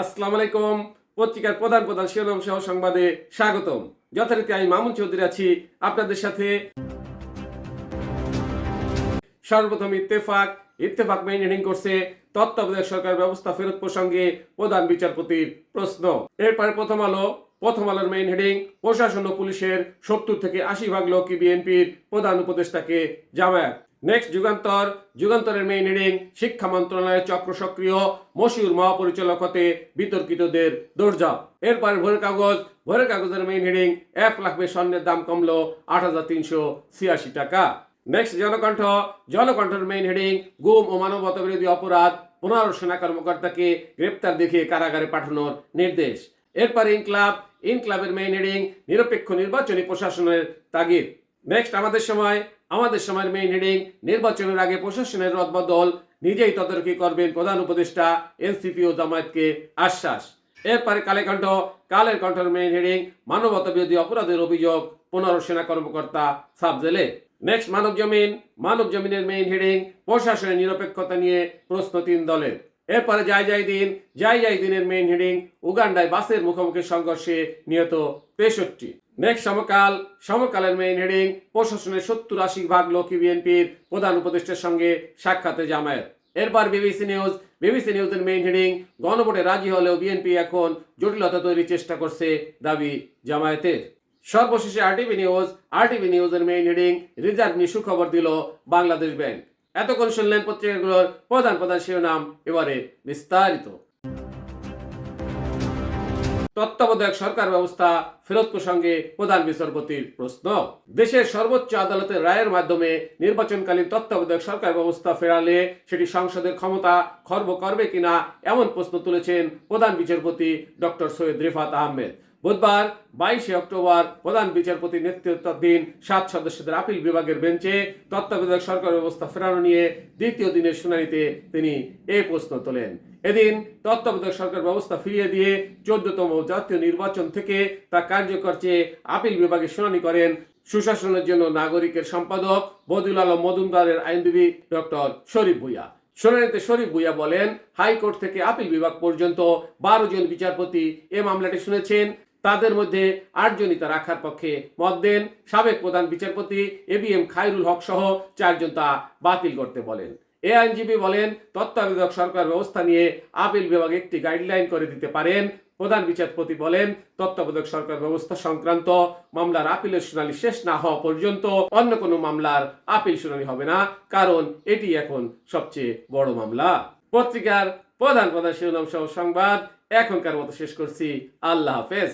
আসসালামু আলাইকুম। পত্রিকার প্রধান প্রধান শিরোনাম সহ সংবাদে স্বাগতম। যথারীতি আমি মামুন চৌধুরী আছি আপনাদের সাথে। সর্বপ্রথম ইত্তেফাক। ইত্তেফাক মেইন হেডিং করছে, তত্ত্বাবধায়ক সরকার ব্যবস্থা ফেরত প্রসঙ্গে প্রধান বিচারপতির প্রশ্ন। এরপরে প্রথম আলো প্রথম আলোর মেইন হেডিং প্রশাসন ও পুলিশের সত্তর থেকে আশি ভাগ লোকই বিএনপির প্রধান উপদেষ্টাকে জামায়াত। নেক্সট যুগান্তর। যুগান্তরের মেইন হেডিং শিক্ষা মন্ত্রণালয়ের চক্র সক্রিয়, মশিউর মহাপরিচালক হতে বিতর্কিতদের দৌড়ঝাঁপ এরপর ভোরের কাগজ। ভোরের কাগজের মেইন হেডিং এক লাখ স্বর্ণের দাম কমলো আট হাজার তিনশো ছিয়াশি টাকা। নেক্সট জনকণ্ঠ। জনকণ্ঠের মেইন হেডিং গুম ও মানবতা বিরোধী অপরাধ, পনেরো সেনা কর্মকর্তাকে গ্রেপ্তার দেখিয়ে কারাগারে পাঠানোর নির্দেশ। এরপর ইনক্লাব। ইনক্লাবের মেইন হেডিং নিরপেক্ষ নির্বাচনী প্রশাসনের তাগিদ। নেক্সট আমাদের সময়, আমাদের সময়ের মেইন হেডিং নির্বাচনের আগে প্রশাসনের রদবদল, নিজেই তদারকি করবেন প্রধান উপদেষ্টা এনসিপি ও জামায়াতকে আশ্বাস। এরপরে কালে কণ্ঠ, কালের কণ্ঠের মেইন হেডিং মানবতা বিরোধী অপরাধের অভিযোগ, পনেরো সেনা কর্মকর্তা সাব জেলে নেক্সট মানব জমিন মানব জমিনের মেইন হেডিং প্রশাসনের নিরপেক্ষতা নিয়ে প্রশ্ন তিন দলের। এরপরে যাই যাই দিন যাই যাই দিনের মেইন হেডিং উগান্ডায় বাসের মুখোমুখি সংঘর্ষে নিহত তেষট্টি। নেক্সট সমকাল, সমকালের মেইন হেডিং প্রশাসনের সত্তর আশি ভাগ লোকই বিএনপির প্রধান উপদেষ্টার সঙ্গে সাক্ষাতে জামায়াত। এরপর বিবিসি নিউজ, বিবিসি নিউজের মেইন হেডিং গণভোটে রাজি হলেও বিএনপি এখন জটিলতা তৈরির চেষ্টা করছে দাবি জামায়াতের। সর্বশেষে আরটিভি নিউজ আরটিভি নিউজের মেইন হেডিং রিজার্ভ নিয়ে সুখবর দিল বাংলাদেশ ব্যাংক। এতক্ষণ শুনলেন পত্রিকাগুলোর প্রধান প্রধান শিরোনাম, এবারে বিস্তারিত। তত্ত্বাবধায়ক সরকার ব্যবস্থা, ফেরত প্রসঙ্গে প্রধান বিচারপতির প্রশ্ন। দেশের সর্বোচ্চ আদালতের রায়ের মাধ্যমে নির্বাচনকালীন তত্ত্বাবধায়ক সরকার ব্যবস্থা ফেরালে সেটি সংসদের ক্ষমতা খর্ব করবে কিনা, এমন প্রশ্ন তুলেছেন প্রধান বিচারপতি ডক্টর সৈয়দ রিফাত আহমেদ। বুধবার বাইশে অক্টোবর প্রধান বিচারপতি নেতৃত্বাধীন সাত সদস্যদের আপিল বিভাগের বেঞ্চে তত্ত্বাবধায়ক সরকার ব্যবস্থা ফেরানো নিয়ে দ্বিতীয় দিনের শুনানিতে তিনি এই প্রশ্ন তোলেন। এদিন তত্ত্বাবধায়ক সরকার ব্যবস্থা ফিরিয়ে দিয়ে চোদ্দতম জাতীয় নির্বাচন থেকে তা কার্যকর চেয়ে আপিল বিভাগে শুনানি করেন সুশাসনের জন্য নাগরিকের সম্পাদক বদিউল আলম মজুমদারের আইনজীবী ডক্টর শরীফ ভুইয়া। শুনানিতে শরীফ ভুইয়া বলেন, হাইকোর্ট থেকে আপিল বিভাগ পর্যন্ত বারো জন বিচারপতি এ মামলাটি শুনেছেন। তাদের মধ্যে আটজনই তা রাখার পক্ষে মত দেন। সাবেক প্রধান বিচারপতি A B M Khairul Haque সহ চারজন তা বাতিল করতে বলেন। এ আইনজীবী বলেন, তত্ত্বাবধায়ক সরকার ব্যবস্থা নিয়ে আপিল বিভাগ একটি গাইডলাইন করে দিতে পারেন। প্রধান বিচারপতি বলেন, তত্ত্বাবধায়ক সরকার ব্যবস্থা সংক্রান্ত মামলার আপিলের শুনানি শেষ না হওয়া পর্যন্ত অন্য কোনো মামলার আপিল শুনানি হবে না, কারণ এটি এখন সবচেয়ে বড় মামলা। পত্রিকার প্রধান প্রধান শিরোনাম সহ সংবাদ এখনকার মতো শেষ করছি। আল্লাহ হাফেজ।